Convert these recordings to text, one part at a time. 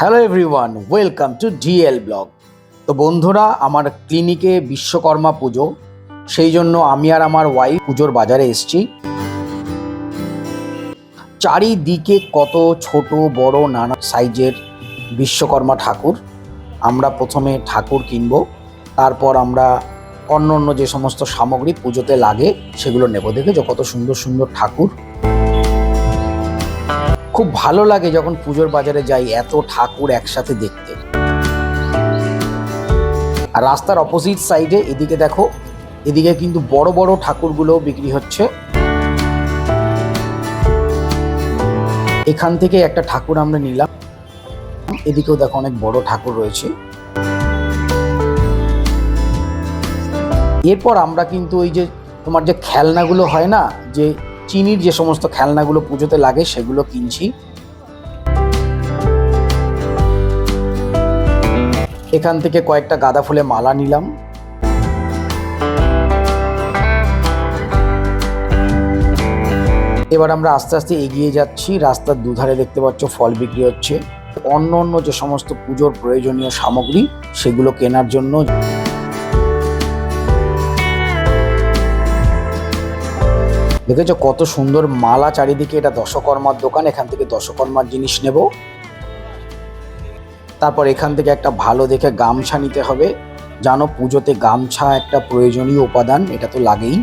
Hello everyone welcome to DL blog তো বন্ধুরা, আমার ক্লিনিকে বিশ্বকর্মা পুজো, সেই জন্য আমি আর আমার ওয়াইফ পুজোর বাজারে এসেছি। চারিদিকে কত ছোট, বড়, নানা সাইজের বিশ্বকর্মা ঠাকুর। আমরা প্রথমে ঠাকুর কিনব, তারপর আমরা অন্য অন্য যে সমস্ত সামগ্রী পুজোতে লাগে, সেগুলো নেব। দেখে যে কত সুন্দর সুন্দর ঠাকুর। খুব ভালো লাগে যখন পুজোর বাজারে যাই এত ঠাকুর একসাথে দেখতে। আর রাস্তার অপোজিট সাইডে এদিকে দেখো, এদিকে কিন্তু বড় বড় ঠাকুরগুলো বিক্রি হচ্ছে। এখান থেকে একটা ঠাকুর আমরা নিলাম। এদিকেও দেখো অনেক বড় ঠাকুর রয়েছে। এরপর আমরা কিন্তু ওই যে তোমার যে খেলনাগুলো হয় না, যে চিনির যে সমস্ত খেলনাগুলো পুজোতে লাগে, সেগুলো কিনছি। এখান থেকে কয়েকটা গাঁদা ফুলে মালা নিলাম। এবার আমরা আস্তে আস্তে এগিয়ে যাচ্ছি। রাস্তার দুধারে দেখতে পাচ্ছ ফল বিক্রি হচ্ছে। অন্য অন্য যে সমস্ত পুজোর প্রয়োজনীয় সামগ্রী, সেগুলো কেনার জন্য দেখেছ কত সুন্দর মালা চারিদিকে এটা দশকর্মার দোকান এখান থেকে দশকর্মার জিনিস নেব। তারপর এখান থেকে একটা ভালো দেখে গামছা নিতে হবে। জানো পুজোতে গামছা একটা প্রয়োজনীয় উপাদান এটা তো লাগেই।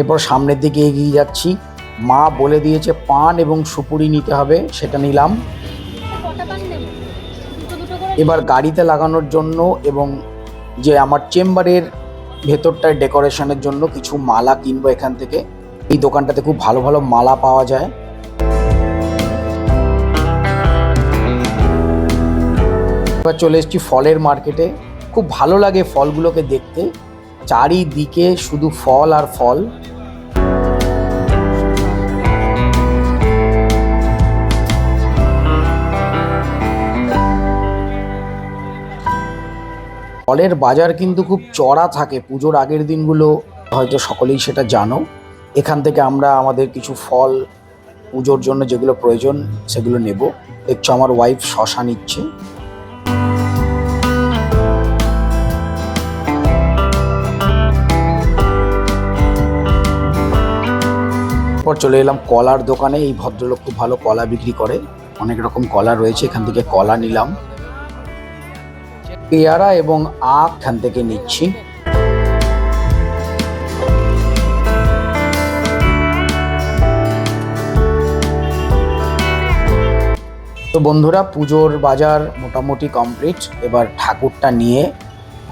এরপর সামনের দিকে এগিয়ে যাচ্ছি। মা বলে দিয়েছে পান এবং সুপুরি নিতে হবে সেটা নিলাম। এবার গাড়িতে লাগানোর জন্য এবং যে আমার চেম্বারের ভেতরটায় ডেকোরেশনের জন্য কিছু মালা কিনবো এখান থেকে। এই দোকানটাতে খুব ভালো ভালো মালা পাওয়া যায়। এবার চলে এসেছি ফলের মার্কেটে। খুব ভালো লাগে ফলগুলোকে দেখতে। চারিদিকে শুধু ফল আর ফল। ফলের বাজার কিন্তু খুব চড়া থাকে, পুজোর আগের দিনগুলো। হয়তো সকলেই সেটা জানো। এখান থেকে আমরা আমাদের কিছু ফল, পুজোর জন্য যেগুলো প্রয়োজন, সেগুলো নেব। দেখছ আমার ওয়াইফ শশা নিচ্ছে। পর চলে এলাম কলার দোকানে। এই ভদ্রলোক খুব ভালো কলা বিক্রি করে। অনেক রকম কলা রয়েছে। এখান থেকে কলা নিলাম। পেয়ারা এবং আখ এখান থেকে নিচ্ছি। তো বন্ধুরা, পুজোর বাজার মোটামুটি কমপ্লিট। এবার ঠাকুরটা নিয়ে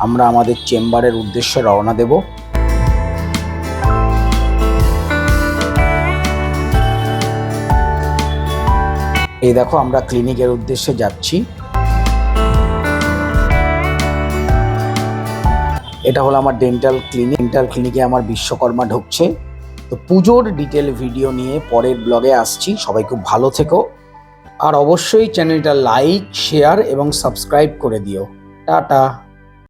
আমরা আমাদের চেম্বারের উদ্দেশ্যে রওনা দেব। এই দেখো, আমরা ক্লিনিকের উদ্দেশ্যে যাচ্ছি। এটা হলো আমার ডেন্টাল ক্লিনিক ডেন্টাল ক্লিনিকে আমার বিশ্বকর্মা ঢুকছে। তো পুজোর ডিটেল ভিডিও নিয়ে পরের ব্লগে আসছি। সবাই খুব ভালো থেকো। আর অবশ্যই চ্যানেলটা লাইক শেয়ার এবং সাবস্ক্রাইব করে দিও। টাটা।